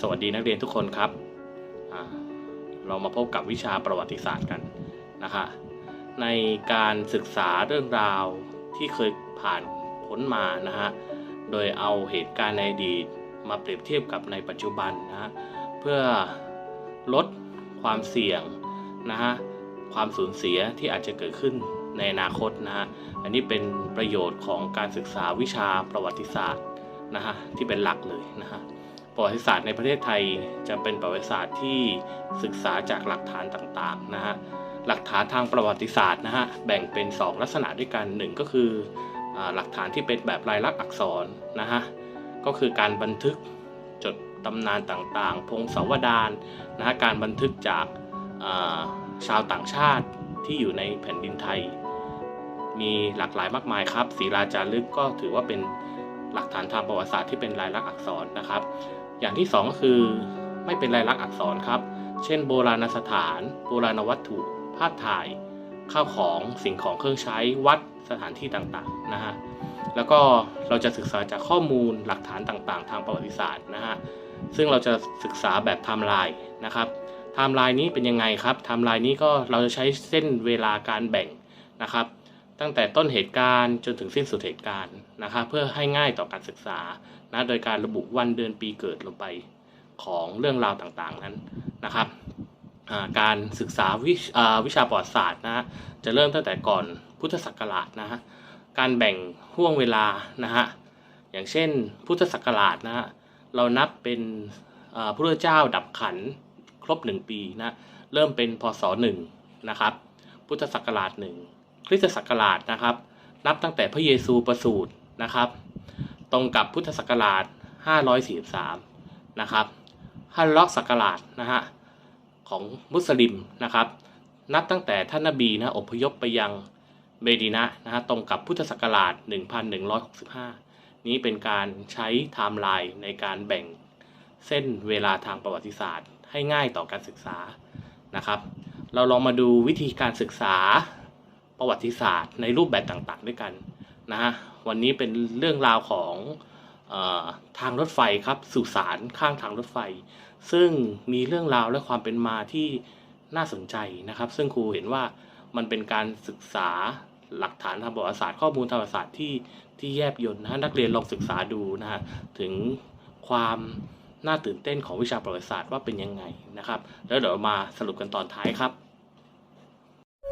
สวัสดีนักเรียนทุกคนครับ เรามาพบกับวิชาประวัติศาสตร์กันนะคะ ในการศึกษาเรื่องราวที่เคยผ่านพ้นมานะฮะ โดยเอาเหตุการณ์ในอดีตมาเปรียบเทียบกับในปัจจุบันนะฮะ เพื่อลดความเสี่ยงนะฮะ ความสูญเสียที่อาจจะเกิดขึ้นในอนาคตนะฮะ อันนี้เป็นประโยชน์ของการศึกษาวิชาประวัติศาสตร์นะฮะที่เป็นหลักเลยนะฮะ ประวัติศาสตร์ในประเทศไทยจะเป็นประวัติศาสตร์ที่ศึกษาจากหลักฐานต่างๆนะฮะหลักฐานทางประวัติศาสตร์นะฮะแบ่งเป็น 2 ลักษณะด้วยกันหนึ่งก็คือหลักฐานที่เป็นแบบลายลักษณ์อักษรนะฮะก็คือการบันทึกจดตำนานต่างๆ พงศาวดารนะฮะการบันทึกจากาชาวต่างชาติที่อยู่ในแผ่นดินไทย มีหลากหลายมากมายครับศิลาจารึกก็ถือว่าเป็นหลักฐานทางประวัติศาสตร์ที่เป็นลายลักษณ์อักษรนะครับ อย่างที่สองก็คือ ไม่เป็นลายลักษณ์อักษรครับ เช่น โบราณสถาน โบราณวัตถุ ภาพถ่าย ข้าวของสิ่งของเครื่องใช้วัดสถานที่ต่างๆนะฮะแล้วก็เราจะศึกษาจากข้อมูลหลักฐานต่างๆ ทางประวัติศาสตร์นะฮะซึ่งเราจะศึกษาแบบไทม์ไลน์นะครับไทม์ไลน์นี้เป็นยังไงครับไทม์ไลน์นี้ก็เราจะใช้เส้นเวลาการแบ่งนะครับ ตั้งแต่ต้นเหตุการณ์จนถึงสิ้นสุดเหตุการณ์ นะครับเพื่อให้ง่ายต่อการศึกษานะโดยการระบุวันเดือนปีเกิดลงไปของเรื่องราวต่างๆนั้นนะครับการศึกษาวิชาวิชาประวัติศาสตร์นะฮะจะเริ่มตั้งแต่ก่อนพุทธศักราชนะฮะการแบ่งห่วงเวลานะฮะอย่างเช่นพุทธศักราชนะฮะเรานับเป็นพระเจ้าดับขันครบหนึ่งปีนะเริ่มเป็นพศหนึ่งนะครับพุทธศักราชหนึ่งคริสตศักราชนะครับ นับตั้งแต่พระเยซูประสูติ นะครับ ตรงกับพุทธศักราช 543 นะครับฮัลล็อกศักราชนะฮะของมุสลิมนะครับ นับตั้งแต่ท่านนบีนะอพยพไปยังเมดินะนะฮะตรงกับพุทธศักราช 1165 นี้เป็นการใช้ไทม์ไลน์ในการแบ่งเส้นเวลาทางประวัติศาสตร์ ให้ง่ายต่อการศึกษานะครับ เราลองมาดูวิธีการศึกษาประวัติศาสตร์ในรูปแบบต่างๆ ด้วยกันนะฮะ วันนี้เป็นเรื่องราวของออทางรถไฟครับสุสานข้างทางรถไฟ ซึ่งมีเรื่องราวและความเป็นมาที่น่าสนใจนะครับ ซึ่งครูเห็นว่ามันเป็นการศึกษาหลักฐานทางประวัติศาสตร์ข้อมูลทางประวัติศาสตร์ที่ที่แยบยลนะฮะนักเรียนลองศึกษาดูนะฮะถึงความน่าตื่นเต้นของวิชาประวัติศาสตร์ว่าเป็นยังไงนะครับ แล้วเดี๋ยวมาสรุปกันตอนท้ายครับ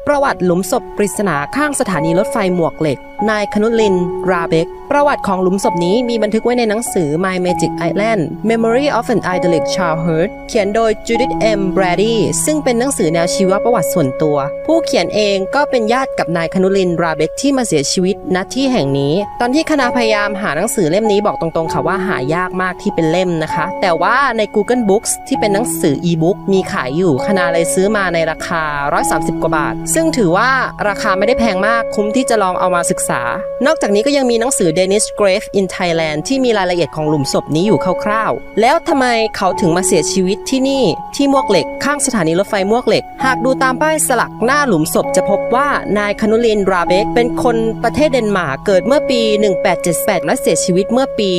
ประวัติหลุมศพปริศนาข้างสถานีรถไฟหมวกเหล็ก นายคนุลิน ราเบก ประวัติของหลุมศพนี้มีบันทึกไว้ในหนังสือ My Magic Island Memory of an Idyllic Childhood เขียนโดย Judith M. Brady ซึ่งเป็นหนังสือแนวชีวประวัติส่วนตัว ผู้เขียนเองก็เป็นญาติกับนายคนุลิน ราเบกที่มาเสียชีวิตณที่แห่งนี้ ตอนที่คณะพยายามหาหนังสือเล่มนี้บอกตรงๆค่ะว่าหายากมากที่เป็นเล่มนะคะ แต่ว่าใน Google Books ที่เป็นหนังสือ e-book มีขายอยู่คณะเลยซื้อมาในราคา 130 กว่าบาท ซึ่งถือว่าราคาไม่ได้แพงมากคุ้มที่จะลองเอามาศึกษานอกจากนี้ก็ยังมีหนังสือ Danish Grave in Thailand ที่มีรายละเอียดของหลุมศพนี้อยู่คร่าวๆ แล้วทำไมเขาถึงมาเสียชีวิตที่นี่ ที่มวกเหล็กข้างสถานีรถไฟมวกเหล็ก หากดูตามป้ายสลักหน้าหลุมศพจะพบว่านายคานุลินราเบกเป็นคนประเทศเดนมาร์กเกิดเมื่อปี 1878 และเสียชีวิตเมื่อปี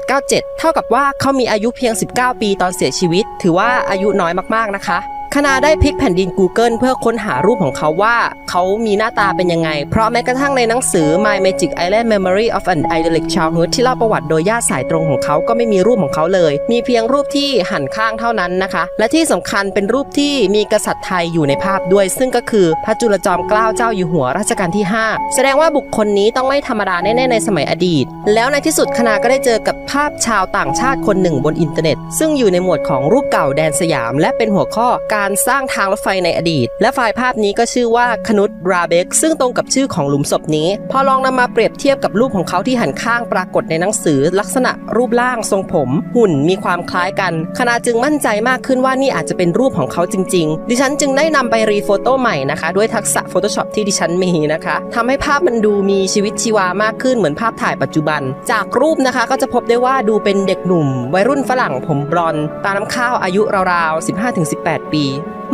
1897 เท่ากับว่าเขามีอายุเพียง 19 ปีตอนเสียชีวิต ถือว่าอายุน้อยมากๆนะคะ คณะได้พลิกแผ่นดิน Google เพื่อค้นหารูปของเขาว่า เขามีหน้าตาเป็นยังไง เพราะแม้กระทั่งในหนังสือ My Magic Island Memory of an Idyllic Childhood ที่เล่าประวัติโดยญาติสายตรงของเขาก็ไม่มีรูปของเขาเลย มีเพียงรูปที่หันข้างเท่านั้นนะคะ และที่สำคัญเป็นรูปที่มีกษัตริย์ไทยอยู่ในภาพด้วย ซึ่งก็คือพระจุลจอมเกล้าเจ้าอยู่หัวรัชกาลที่ 5 แสดงว่าบุคคลนี้ต้องไม่ธรรมดาแน่ๆในสมัยอดีต แล้วในที่สุดคณะก็ได้เจอกับภาพชาวต่างชาติคนหนึ่งบนอินเทอร์เน็ต ซึ่งอยู่ในหมวดของรูปเก่าแดนสยาม และเป็นหัวข้อการการสร้างทางรถไฟในอดีต และไฟล์ภาพนี้ก็ชื่อว่าคนุตราเบกซึ่งตรงกับชื่อของหลุมศพนี้ พอลองนำมาเปรียบเทียบกับรูปของเขาที่หันข้างปรากฏในหนังสือ ลักษณะรูปร่างทรงผม หุ่นมีความคล้ายกัน คณะจึงมั่นใจมากขึ้นว่านี่อาจจะเป็นรูปของเขาจริง ๆ ดิฉันจึงได้นำไปรีโฟโต้ใหม่นะคะ ด้วยทักษะ Photoshop ที่ดิฉันมีนะคะทำให้ภาพมันดูมีชีวิตชีวามากขึ้นเหมือนภาพถ่ายปัจจุบัน จากรูปนะคะก็จะพบได้ว่าดูเป็นเด็กหนุ่ม วัยรุ่นฝรั่งผมบลอนด์ตาน้ำข้าวอายุราวๆ15-18 ปี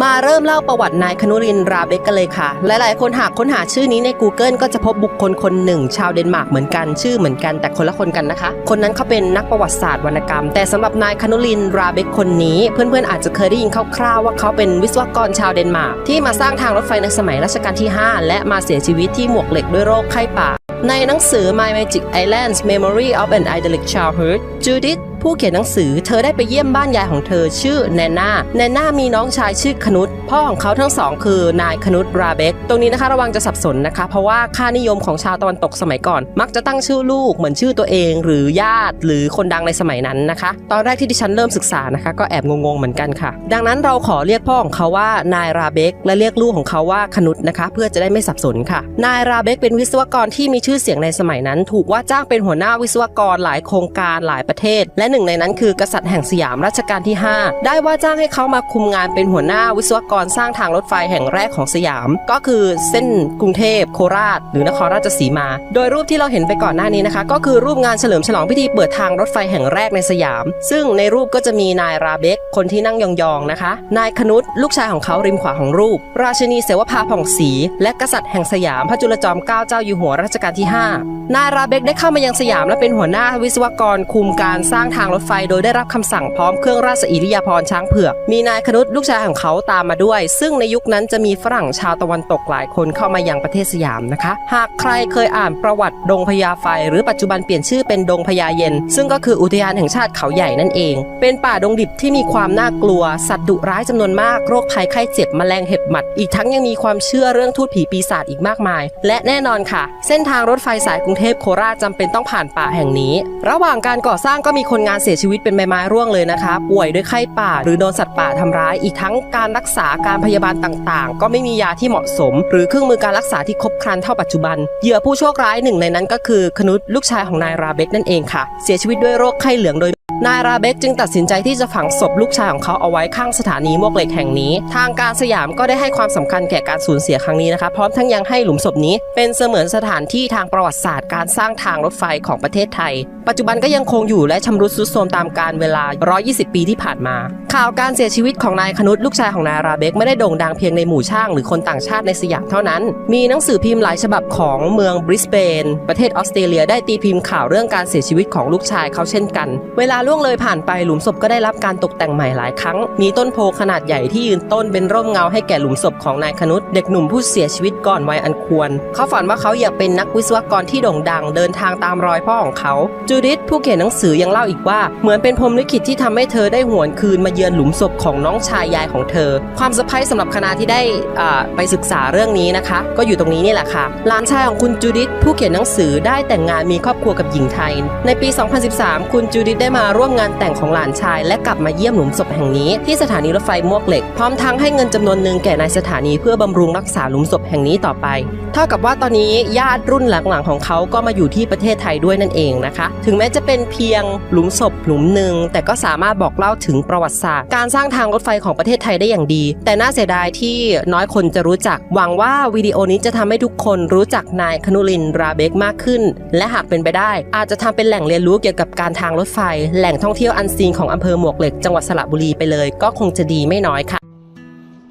มาเริ่มเล่าประวัตินายคนุรินราเบกกันเลยค่ะ หลายๆ คนหากค้นหาชื่อนี้ใน Google ก็จะพบบุคคลคนหนึ่ง ชาวเดนมาร์กเหมือนกันชื่อเหมือนกันแต่คนละคนกันนะคะ คนนั้นเขาเป็นนักประวัติศาสตร์วรรณกรรม แต่สำหรับนายคนุรินทร์ราเบกคนนี้ เพื่อนๆอาจจะเคยได้ยินคร่าวๆว่าเขาเป็นวิศวกรชาวเดนมาร์กที่มาสร้างทางรถไฟในสมัยรัชกาลที่ 5 และมาเสียชีวิตที่หมวกเหล็กด้วยโรคไข้ป่าในหนังสือ My Magic Islands Memory of an Idyllic Childhood Judith ผู้เขียนหนังสือ เธอได้ไปเยี่ยมบ้านยายของเธอชื่อแนน่าแนน่ามีน้องชายชื่อคนุษพ่อของเขาทั้งสองคือนายคนุษราเบกตรงนี้นะคะระวังจะสับสนนะคะ เพราะว่าค่านิยมของชาวตะวันตกสมัยก่อน มักจะตั้งชื่อลูกเหมือนชื่อตัวเอง หรือญาติ หรือคนดังในสมัยนั้นนะคะ ตอนแรกที่ดิฉันเริ่มศึกษานะคะ ก็แอบงงๆเหมือนกันค่ะ ดังนั้นเราขอเรียกพ่อของเขาว่านายราเบกและเรียกลูกของเขาว่าคนุษนะคะ เพื่อจะได้ไม่สับสนค่ะ นายราเบกเป็นวิศวกรที่มีชื่อเสียงในสมัยนั้น ถูกว่าจ้างเป็นหัวหน้าวิศวกรหลายโครงการหลายประเทศ และหนึ่งในนั้นคือกษัตริย์แห่งสยามรัชกาลที่ 5 ได้ว่าจ้างให้เขามาคุมงานเป็นหัวหน้าวิศวกรสร้างทางรถไฟแห่งแรกของสยาม ก็คือเส้นกรุงเทพโคราช หรือนครราชสีมา โดยรูปที่เราเห็นไปก่อนหน้านี้นะคะ ก็คือรูปงานเฉลิมฉลองพิธีเปิดทางรถไฟแห่งแรกในสยาม ซึ่งในรูปก็จะมีนายราเบกคนที่นั่งยองๆนะคะ นายคนุษลูกชายของเขาริมขวาของรูป ราชินีเสวภาผ่องศรีและกษัตริย์แห่งสยามพระจุลจอมเกล้าเจ้าอยู่หัวรัชกาลที่ 5 นายราเบกได้เข้ามายังสยามและเป็นหัวหน้าวิศวกรคุมการสร้างทางรถไฟโดยได้รับคำสั่งพร้อมเครื่องราชอิริยาภรณ์ช้างเผือก มีนายคนุษลูกชายของเขาตามมาด้วย ซึ่งในยุคนั้นจะมีฝรั่งชาวตะวันตกหลายคนเข้ามายังประเทศสยามนะคะ หากใครเคยอ่านประวัติดงพญาไฟ หรือปัจจุบันเปลี่ยนชื่อเป็นดงพญาเย็น ซึ่งก็คืออุทยานแห่งชาติเขาใหญ่นั่นเอง เป็นป่าดงดิบที่มีความน่ากลัว สัตว์ดุร้ายจำนวนมากโรคภัยไข้เจ็บแมลงเห็บหมัด อีกทั้งยังมีความเชื่อเรื่องทูตผีปีศาจอีกมากมาย และแน่นอนค่ะ เส้นทางรถไฟสายกรุงเทพโคราชจำเป็นต้องผ่านป่าแห่งนี้ ระหว่างการก่อสร้างก็มีคนงานเสียชีวิตเป็นใบไม้ร่วงเลยนะคะ ป่วยด้วยไข้ป่า หรือโดนสัตว์ป่าทำร้าย อีกทั้งการรักษาการพยาบาลต่างๆ ก็ไม่มียาที่เหมาะสม หรือเครื่องมือการรักษาที่ครบครันเท่าปัจจุบัน เหยื่อผู้โชคร้ายหนึ่งในนั้นก็คือคนุษลูกชายของนายราเบกนั่นเองค่ะ เสียชีวิตด้วยโรคไข้เหลืองโดย นายราเบกจึงตัดสินใจที่จะฝังศพลูกชายของเขาเอาไว้ข้างสถานีมวกเหล็กแห่งนี้ ทางการสยามก็ได้ให้ความสำคัญแก่การสูญเสียครั้งนี้นะคะพร้อมทั้งยังให้หลุมศพนี้ เป็นเสมือนสถานที่ทางประวัติศาสตร์การสร้างทางรถไฟของประเทศไทย ปัจจุบันก็ยังคงอยู่และชำรุดทรุดโทรมตามการเวลา 120 ปีที่ผ่านมา ข่าวการเสียชีวิตของนายคนุษลูกชายของนายราเบกไม่ได้โด่งดังเพียงในหมู่ช่างหรือคนต่างชาติในสยามเท่านั้น มีหนังสือพิมพ์หลายฉบับของเมืองบริสเบนประเทศออสเตรเลียได้ตีพิมพ์ข่าวเรื่องการเสียชีวิตของลูกชายเขาเช่นกัน เวลาล่วงเลยผ่านไปหลุมศพก็ได้รับการตกแต่งใหม่หลายครั้ง มีต้นโพขนาดใหญ่ที่ยืนต้นเป็นร่มเงาให้แก่หลุมศพของนายคนุษเด็กหนุ่มผู้เสียชีวิตก่อนวัยอันควร เขาฝันว่าเขาอยากเป็นนักวิศวกรที่โด่งดังเดินทางตามรอยพ่อของเขา จูดิธผู้เขียนหนังสือยังเล่าอีกว่า เหมือนเป็นพรมลิขิตที่ทำให้เธอได้หวนคืนมาเยือนหลุมศพของน้องชายยายของเธอ ความเซอร์ไพรส์สำหรับคณะที่ได้อ่าไปศึกษาเรื่องนี้นะคะ ก็อยู่ตรงนี้นี่แหละค่ะหลานชายของคุณจูดิธผู้เขียนหนังสือได้แต่งงานมีครอบครัวกับหญิงไทย ในปี 2013 คุณจูดิธได้มาร่วมงานแต่งของหลานชาย และกลับมาเยี่ยมหลุมศพแห่งนี้ที่สถานีรถไฟมวกเหล็ก พร้อมทั้งให้เงินจำนวนหนึ่งแก่นายสถานีเพื่อบำรุงรักษาหลุมศพแห่งนี้ต่อไป เท่ากับว่าตอนนี้ญาติรุ่นหลังๆของเขาก็มาอยู่ที่ประเทศไทยด้วยนั่นเองนะคะ ถึงแม้จะเป็นเพียงหลุมศพหลุมหนึ่งแต่ก็สามารถบอกเล่าถึงประวัติศาสตร์ การสร้างทางรถไฟของประเทศไทยได้อย่างดี แต่น่าเสียดายที่น้อยคนจะรู้จัก หวังว่าวิดีโอนี้จะทำให้ทุกคนรู้จักนายคนุรินราเบกมากขึ้น และหากเป็นไปได้ อาจจะทำเป็นแหล่งเรียนรู้เกี่ยวกับการทางรถไฟ แหล่งล่งท่องเที่ยวอันซีนของอำเภอหมวกเหล็กจังหวัดสระบุรีไปเลย ก็คงจะดีไม่น้อยค่ะ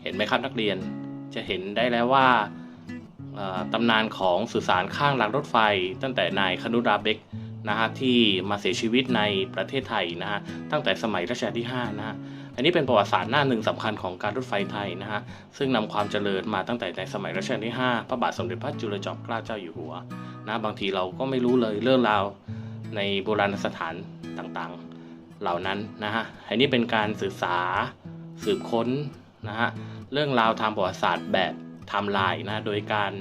เห็นไหมครับนักเรียนจะเห็นได้แล้วว่าตำนานของสุสานข้างรางรถไฟ ตั้งแต่นายคนุราเบกนะฮะที่มาเสียชีวิตในประเทศไทยนะฮะตั้งแต่สมัยรัชกาลที่5นะฮะอันนี้เป็นประวัติศาสตร์หน้าหนึ่งสำคัญของการรถไฟไทยนะฮะซึ่งนำความเจริญมาตั้งแต่ในสมัยรัชกาลที่ 5 พระบาทสมเด็จพระจุลจอมเกล้าเจ้าอยู่หัวนะบางทีเราก็ไม่รู้เลยเรื่องราวในโบราณสถานต่างๆ เหล่านั้นนะฮะอันนี้เป็นการศึกษาสืบค้นนะฮะเรื่องราวทางประวัติศาสตร์แบบไทม์ไลน์นะโดยการ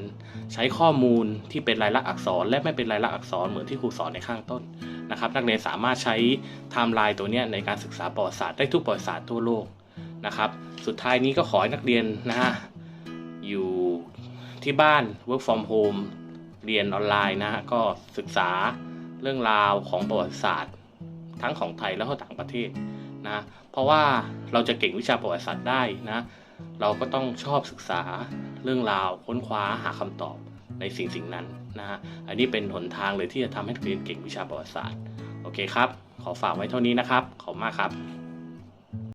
ใช้ข้อมูลที่เป็นลายลักษณ์อักษร และไม่เป็นลายลักษณ์อักษรเหมือนที่ครูสอนในข้างต้นนะครับนักเรียนสามารถใช้ไทม์ไลน์ตัวนี้ในการศึกษาประวัติศาสตร์ได้ทุกประวัติศาสตร์ทั่วโลกนะครับสุดท้ายนี้ก็ขอให้นักเรียนนะฮะอยู่ที่บ้าน work from home เรียนออนไลน์นะฮะก็ศึกษาเรื่องราวของประวัติศาสตร์ ทั้งของไทยและก็ต่างประเทศนะเพราะว่าเราจะเก่งวิชาประวัติศาสตร์ได้นะเราก็ต้องชอบศึกษาเรื่องราวค้นคว้าหาคำตอบในสิ่งสิ่งนั้นนะฮะอันนี้เป็นหนทางเลยที่จะทำให้นักเรียนเก่งวิชาประวัติศาสตร์โอเคครับ ขอฝากไว้เท่านี้นะครับ ขอบคุณมากครับ